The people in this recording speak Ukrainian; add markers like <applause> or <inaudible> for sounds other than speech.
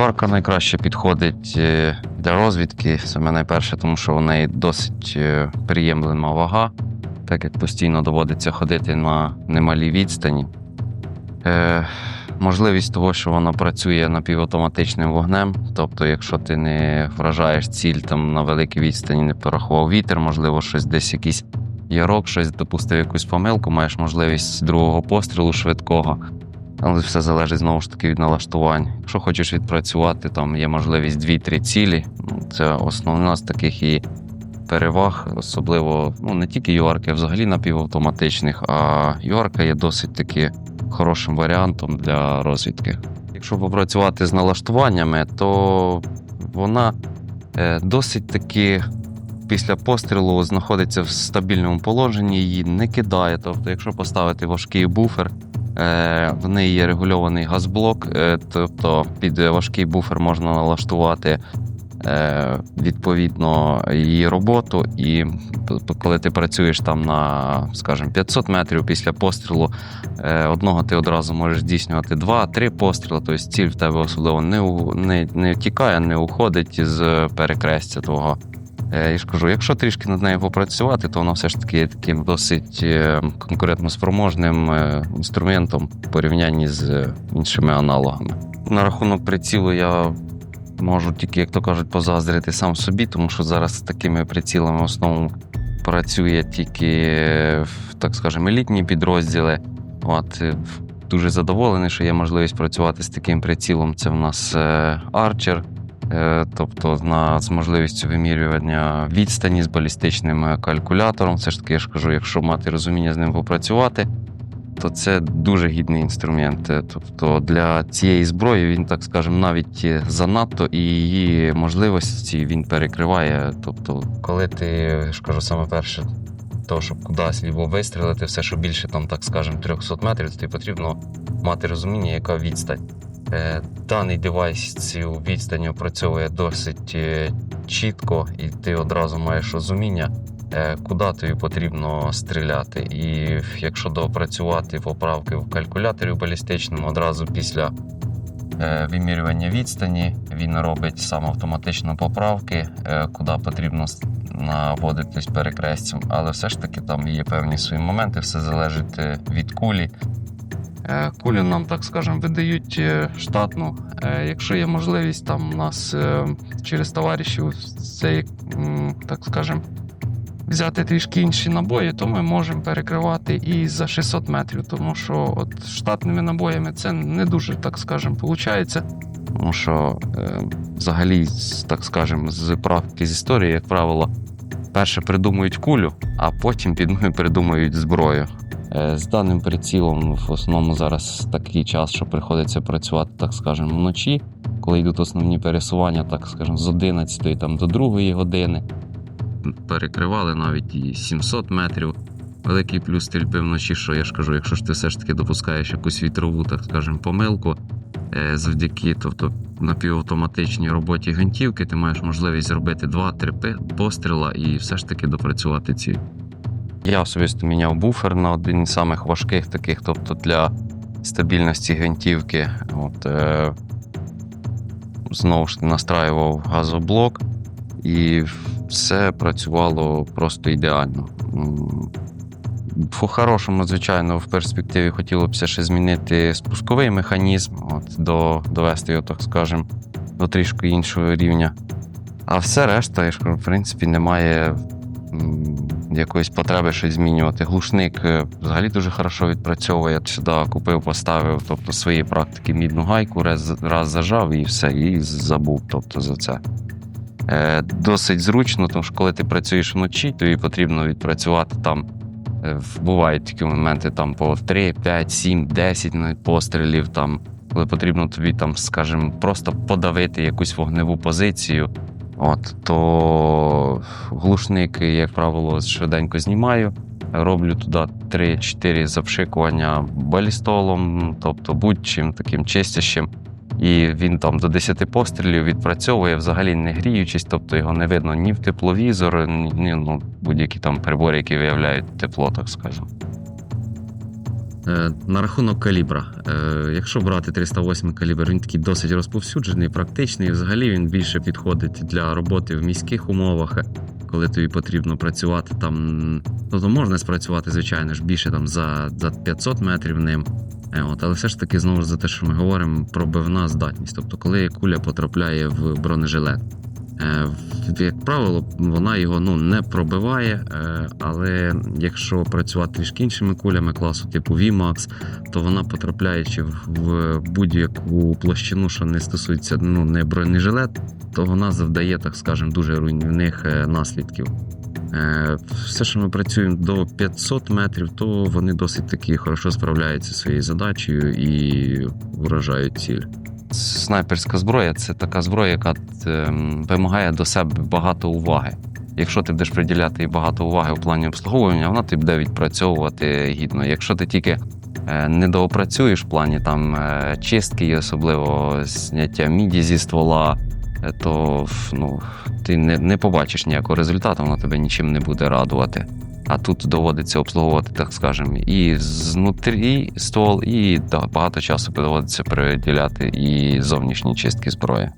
Юарка найкраще підходить е, для розвідки, саме найперше, тому що у неї досить е, приємлема вага, так як постійно доводиться ходити на немалій відстані. Е, можливість того, що вона працює напівавтоматичним вогнем. Тобто, якщо ти не вражаєш ціль там на великій відстані, не порахував вітер, можливо, щось десь якийсь ярок, щось допустив якусь помилку, маєш можливість другого пострілу швидкого. Але все залежить знову ж таки від налаштувань. Якщо хочеш відпрацювати, там є можливість 2-3 цілі. Ну, Це основна з таких і переваг, особливо ну, не тільки юарки, а взагалі напівавтоматичних, а юарка є досить таки хорошим варіантом для розвідки. Якщо попрацювати з налаштуваннями, то вона е, досить таки після пострілу знаходиться в стабільному положенні, її не кидає. Тобто, якщо поставити важкий буфер, в неї є регульований газблок, е, тобто під важкий буфер можна налаштувати. е, Відповідно, її роботу, і коли ти працюєш там на, скажімо, 500 метрів після пострілу, Е, Одного ти одразу можеш здійснювати два-три постріли, тобто ціль в тебе особливо не, не, не втікає, не уходить з перекрестя твого. Е, Я ж кажу, якщо трішки над нею попрацювати, то вона все ж таки є таким досить е, конкурентноспроможним е, інструментом в порівнянні з е, іншими аналогами. На рахунок прицілу я можу тільки, як то кажуть, позаздрити сам собі, тому що зараз з такими прицілами в основному працює тільки, е, так скажемо, елітні підрозділи. От, е, дуже задоволений, що є можливість працювати з таким прицілом. Це в нас е, е, тобто на, з можливістю вимірювання відстані з балістичним е, калькулятором. Все ж таки, я ж кажу, якщо мати розуміння з ним попрацювати, то це дуже гідний інструмент. Е, Тобто для цієї зброї він, так скажемо, навіть е, занадто і її можливості він перекриває. Тобто, коли ти я ж кажу, саме перше того, щоб кудись або вистрілити, все, що більше, там, так скажемо, 300 метрів, то тобі потрібно мати розуміння, яка відстань. Е, Даний девайс цю відстань опрацьовує досить е, чітко, і ти одразу маєш розуміння, е, куди тобі потрібно стріляти. І якщо доопрацювати поправки в калькуляторі балістичному одразу після вимірювання відстані, він робить сам автоматично поправки, куди потрібно наводитись перекрестям, але все ж таки там є певні свої моменти, все залежить від кулі. Е, Кулю нам, так скажемо, видають е, штатну. Е, Якщо є можливість там у нас через товаришів цей, так скажемо, взяти трішки інші набої, то ми можемо перекривати і за 600 метрів, тому що от штатними набоями це не дуже, так скажемо, виходить. Тому що взагалі, так скажемо, з практики з історії, як правило, перше придумують кулю, а потім під нею <laughs> придумують зброю. Е, З даним прицілом в основному зараз такий час, що приходиться працювати, так скажемо, вночі, коли йдуть основні пересування, так скажемо, з 11 там, до 2 години. Перекривали навіть і 700 метрів. Великий плюс стрільби вночі, що я ж кажу, якщо ж ти все ж таки допускаєш якусь вітрову, так скажемо, помилку, е, завдяки тобто, напівавтоматичній роботі гвинтівки, ти маєш можливість зробити 2-3 пи- постріла і все ж таки допрацювати ціль. Я особисто міняв буфер на один із самих важких таких, тобто для стабільності гвинтівки. От, е, знову ж настраював газоблок, і все працювало просто ідеально. По-хорошому, звичайно, в перспективі хотілося б ще змінити спусковий механізм, от, до, довести його, так скажемо, до трішки іншого рівня. А все решта, в принципі, немає якоїсь потреби щось змінювати. Глушник е, взагалі дуже хорошо відпрацьовує. Сюди купив, поставив, тобто свої практики мідну гайку, раз, раз зажав і все, і забув тобто, за це. Е, досить зручно, тому що коли ти працюєш вночі, тобі потрібно відпрацювати там. е, Бувають такі моменти там по 3, 5, 7, 10 пострілів, там, коли потрібно тобі, там, скажімо, просто подавити якусь вогневу позицію. От, то глушник, як правило, швиденько знімаю. Роблю туди 3-4 запшикування балістолом, тобто будь-чим таким чистящим. І він там до 10 пострілів відпрацьовує, взагалі не гріючись, тобто його не видно ні в тепловізор, ні, ну, будь-які там прибори, які виявляють тепло, так скажемо. Е, На рахунок калібра. Е, Якщо брати 308 калібр, він такий досить розповсюджений, практичний. Взагалі він більше підходить для роботи в міських умовах, коли тобі потрібно працювати там. Ну, то можна спрацювати, звичайно ж, більше там за, за 500 метрів ним. Е, От, але все ж таки, знову ж за те, що ми говоримо, пробивна здатність. Тобто, коли куля потрапляє в бронежилет. Е, Як правило, вона його ну, не пробиває, е, але якщо працювати трішки іншими кулями класу типу VMAX, то вона потрапляючи в- будь-яку площину, що не стосується ну, не бронежилет, то вона завдає, так скажемо, дуже руйнівних е, наслідків. Все, що ми працюємо до 500 метрів, то вони досить таки хорошо справляються зі своєю задачею і вражають ціль. Снайперська зброя це така зброя, яка ем, вимагає до себе багато уваги. Якщо ти будеш приділяти багато уваги в плані обслуговування, вона тобі буде відпрацьовувати гідно. Якщо ти тільки е, не доопрацюєш в плані там е, чистки, і особливо зняття міді зі ствола, е, то ну, ти не, не побачиш ніякого результату, воно тебе нічим не буде радувати. А тут доводиться обслуговувати, так скажемо, і знутрі ствол, і багато часу доводиться приділяти і зовнішній чистки зброї.